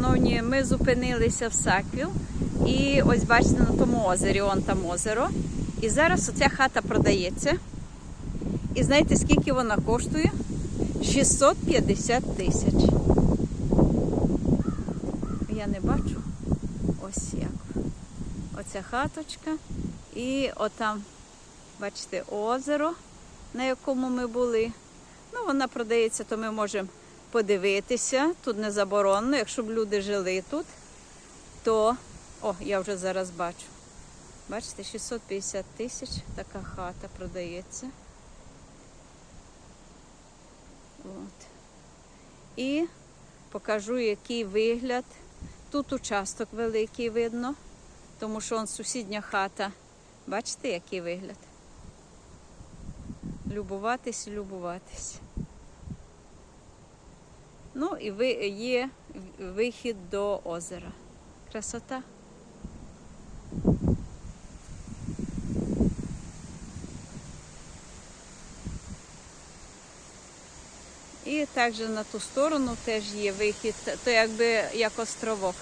шановні, ми зупинилися в Саквіл. І ось бачите на тому озері, он там озеро. І зараз оця хата продається. І знаєте, скільки вона коштує? 650 тисяч. Я не бачу. Ось як. Оця хаточка. І отам, бачите, озеро, на якому ми були. Ну, вона продається, то ми можемо подивитися. Тут не заборонено. Якщо б люди жили тут, то. О, я вже зараз бачу. Бачите, 650 тисяч така хата продається. От. І покажу, який вигляд. Тут участок великий видно, тому що он сусідня хата. Бачите, який вигляд? Любуватись, любуватись. Ну і є вихід до озера. Красота. І також на ту сторону теж є вихід, то якби як островок.